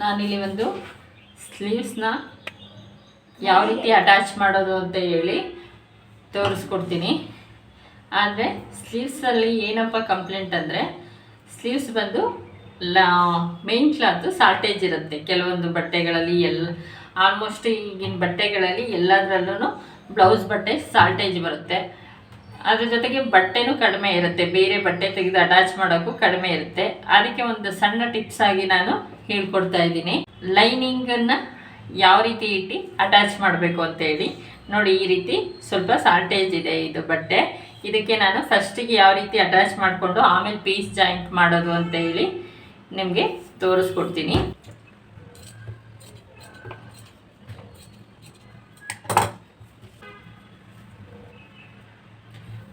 ನಾನಿಲ್ಲಿ ಒಂದು ಸ್ಲೀವ್ಸ್ನ ಯಾವ ರೀತಿ ಅಟ್ಯಾಚ್ ಮಾಡೋದು ಅಂತ ಹೇಳಿ ತೋರಿಸ್ಕೊಡ್ತೀನಿ. ಆದರೆ ಸ್ಲೀವ್ಸಲ್ಲಿ ಏನಪ್ಪ ಕಂಪ್ಲೇಂಟ್ ಅಂದರೆ ಸ್ಲೀವ್ಸ್ ಬಂದು ಲಾ ಮೇನ್ ಕ್ಲಾತು ಶಾರ್ಟೇಜ್ ಇರುತ್ತೆ. ಕೆಲವೊಂದು ಬಟ್ಟೆಗಳಲ್ಲಿ ಎಲ್ಲ ಆಲ್ಮೋಸ್ಟ್ ಈಗಿನ ಬಟ್ಟೆಗಳಲ್ಲಿ ಎಲ್ಲದರಲ್ಲೂ ಬ್ಲೌಸ್ ಬಟ್ಟೆ ಶಾರ್ಟೇಜ್ ಬರುತ್ತೆ. ಅದ್ರ ಜೊತೆಗೆ ಬಟ್ಟೆನೂ ಕಡಿಮೆ ಇರುತ್ತೆ. ಬೇರೆ ಬಟ್ಟೆ ತೆಗೆದು ಅಟ್ಯಾಚ್ ಮಾಡೋಕ್ಕೂ ಕಡಿಮೆ ಇರುತ್ತೆ. ಅದಕ್ಕೆ ಒಂದು ಸಣ್ಣ ಟಿಪ್ಸ್ ಆಗಿ ನಾನು ಹೇಳ್ಕೊಡ್ತಾ ಇದ್ದೀನಿ. ಲೈನಿಂಗನ್ನು ಯಾವ ರೀತಿ ಇಟ್ಟು ಅಟ್ಯಾಚ್ ಮಾಡಬೇಕು ಅಂತ ಹೇಳಿ ನೋಡಿ, ಈ ರೀತಿ ಸ್ವಲ್ಪ ಸಾಲ್ಟೇಜ್ ಇದೆ ಇದು ಬಟ್ಟೆ. ಇದಕ್ಕೆ ನಾನು ಫಸ್ಟಿಗೆ ಯಾವ ರೀತಿ ಅಟ್ಯಾಚ್ ಮಾಡಿಕೊಂಡು ಆಮೇಲೆ ಪೀಸ್ ಜಾಯಿಂಟ್ ಮಾಡೋದು ಅಂತ ಹೇಳಿ ನಿಮಗೆ ತೋರಿಸ್ಕೊಡ್ತೀನಿ.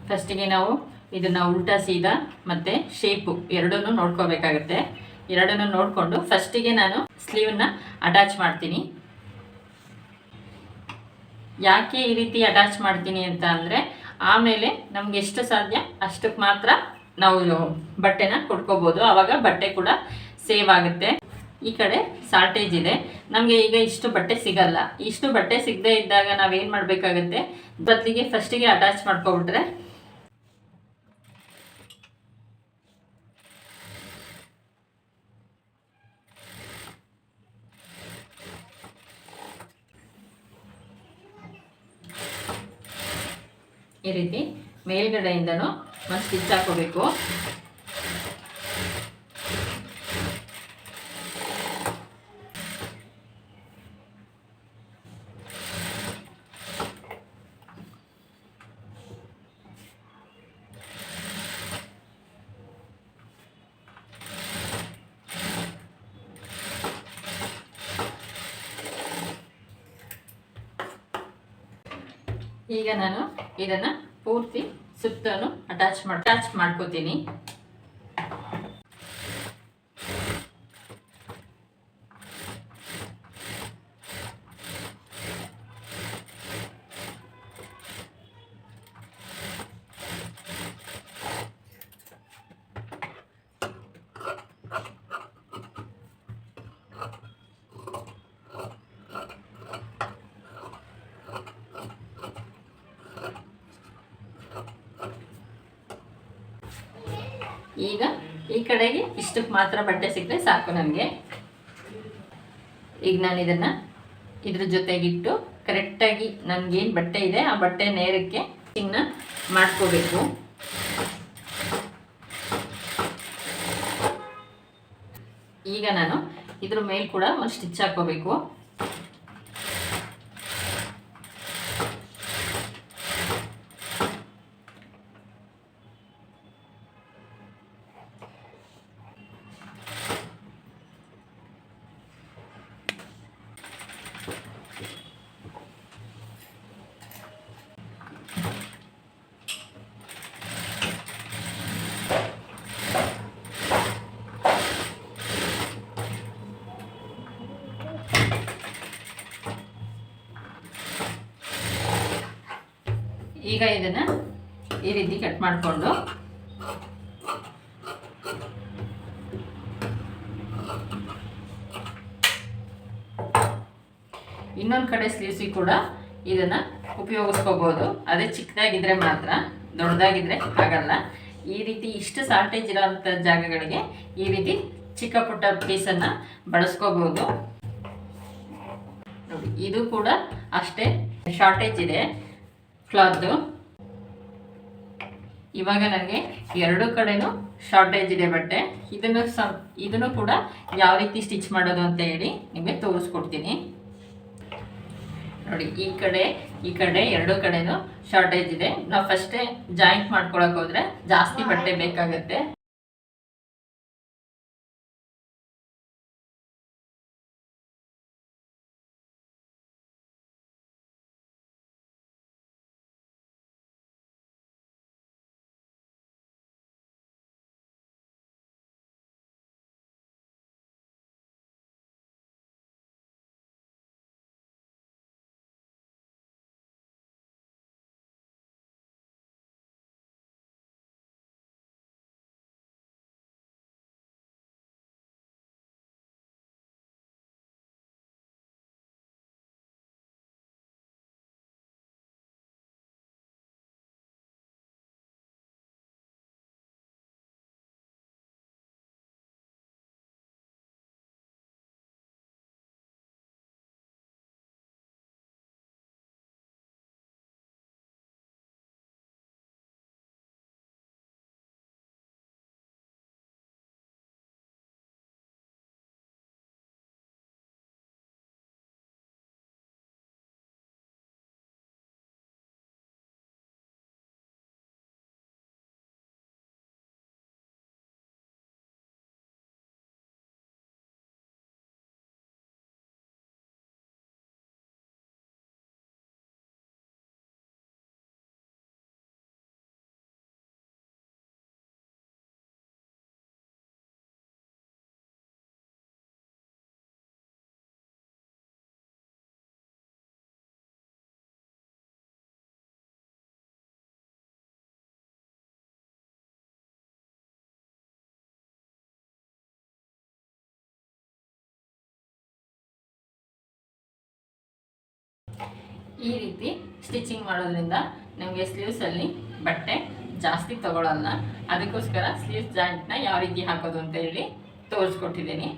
ಫಸ್ಟಿಗೆ ನಾವು ಇದನ್ನು ಉಲ್ಟಾ ಸೀದಾ ಮತ್ತು ಶೇಪು ಎರಡನ್ನೂ ನೋಡ್ಕೋಬೇಕಾಗತ್ತೆ. ಎರಡನ್ನು ನೋಡಿಕೊಂಡು ಫಸ್ಟಿಗೆ ನಾನು ಸ್ಲೀವನ್ನ ಅಟ್ಯಾಚ್ ಮಾಡ್ತೀನಿ. ಯಾಕೆ ಈ ರೀತಿ ಅಟ್ಯಾಚ್ ಮಾಡ್ತೀನಿ ಅಂತ ಅಂದರೆ ಆಮೇಲೆ ನಮ್ಗೆ ಎಷ್ಟು ಸಾಧ್ಯ ಅಷ್ಟಕ್ಕೆ ಮಾತ್ರ ನಾವು ಬಟ್ಟೆನ ಕೊಟ್ಕೋಬೋದು ಆವಾಗ ಬಟ್ಟೆ ಕೂಡ ಸೇವ್ ಆಗುತ್ತೆ. ಈ ಕಡೆ ಶಾರ್ಟೇಜ್ ಇದೆ. ನಮಗೆ ಈಗ ಇಷ್ಟು ಬಟ್ಟೆ ಸಿಗಲ್ಲ. ಇಷ್ಟು ಬಟ್ಟೆ ಸಿಗದೇ ಇದ್ದಾಗ ನಾವೇನು ಮಾಡಬೇಕಾಗತ್ತೆ? ಬದಲಿಗೆ ಫಸ್ಟಿಗೆ ಅಟ್ಯಾಚ್ ಮಾಡ್ಕೊಬಿಟ್ರೆ ಈ ರೀತಿ ಮೇಲ್ಗಡೆಯಿಂದನೂ ಒಂದು ಸ್ಟಿಚ್ ಹಾಕೋಬೇಕು. ಈಗ ನಾನು ಇದನ್ನು ಪೂರ್ತಿ ಸುತ್ತಲೂ ಅಟ್ಯಾಚ್ ಮಾಡಿ ಅಟ್ಯಾಚ್ ಮಾಡ್ಕೋತೀನಿ. ಈಗ ಈ ಕಡೆಗೆ ಇಷ್ಟಕ್ಕೆ ಮಾತ್ರ ಬಟ್ಟೆ ಸಿಕ್ಕರೆ ಸಾಕು ನನಗೆ. ಈಗ ನಾನು ಇದನ್ನು ಇದ್ರ ಜೊತೆಗಿಟ್ಟು ಕರೆಕ್ಟಾಗಿ ನನಗೇನು ಬಟ್ಟೆ ಇದೆ, ಆ ಬಟ್ಟೆ ನೇರಕ್ಕೆ ಹಿಂಗನ್ನ ಮಾಡ್ಕೋಬೇಕು. ಈಗ ನಾನು ಇದ್ರ ಮೇಲೆ ಕೂಡ ಒಂದು ಸ್ಟಿಚ್ ಹಾಕೋಬೇಕು ಈಗ ಇದನ್ನ ಈ ರೀತಿ ಕಟ್ ಮಾಡಿಕೊಂಡು ಇನ್ನೊಂದು ಕಡೆ ಸ್ಲೀವ್ಸಿಗೆ ಕೂಡ ಇದನ್ನ ಉಪಯೋಗಿಸ್ಕೋಬೋದು. ಅದೇ ಚಿಕ್ಕದಾಗಿದ್ರೆ ಮಾತ್ರ, ದೊಡ್ಡದಾಗಿದ್ರೆ ಆಗಲ್ಲ ಈ ರೀತಿ ಇಷ್ಟು ಶಾರ್ಟೇಜ್ ಇರೋಂಥ ಜಾಗಗಳಿಗೆ ಈ ರೀತಿ ಚಿಕ್ಕ ಪುಟ್ಟ ಪೀಸನ್ನು ಬಳಸ್ಕೋಬೋದು. ನೋಡಿ, ಇದು ಕೂಡ ಅಷ್ಟೇ ಶಾರ್ಟೇಜ್ ಇದೆ. ಕ್ಲಾತ್ದು ಇವಾಗ ನನಗೆ ಎರಡು ಕಡೆನೂ ಶಾರ್ಟೇಜ್ ಇದೆ ಬಟ್ಟೆ. ಇದನ್ನು ಸ ಇದನ್ನು ಕೂಡ ಯಾವ ರೀತಿ ಸ್ಟಿಚ್ ಮಾಡೋದು ಅಂತ ಹೇಳಿ ನಿಮಗೆ ತೋರಿಸ್ಕೊಡ್ತೀನಿ. ನೋಡಿ ಈ ಕಡೆ ಈ ಕಡೆ ಎರಡು ಕಡೆನೂ ಶಾರ್ಟೇಜ್ ಇದೆ. ನಾವು ಫಸ್ಟೇ ಜಾಯಿಂಟ್ ಮಾಡ್ಕೊಳಕ್ಕೆ ಹೋದರೆ ಜಾಸ್ತಿ ಬಟ್ಟೆ ಬೇಕಾಗುತ್ತೆ. ಈ ರೀತಿ ಸ್ಟಿಚಿಂಗ್ ಮಾಡೋದ್ರಿಂದ ನಮಗೆ ಸ್ಲೀವ್ಸಲ್ಲಿ ಬಟ್ಟೆ ಜಾಸ್ತಿ ತಗೊಳ್ಳಲ್ಲ ಅದಕ್ಕೋಸ್ಕರ ಸ್ಲೀವ್ಸ್ ಜಾಯಿಂಟ್ನ ಯಾವ ರೀತಿ ಹಾಕೋದು ಅಂತ ಹೇಳಿ ತೋರಿಸ್ಕೊಟ್ಟಿದ್ದೀನಿ.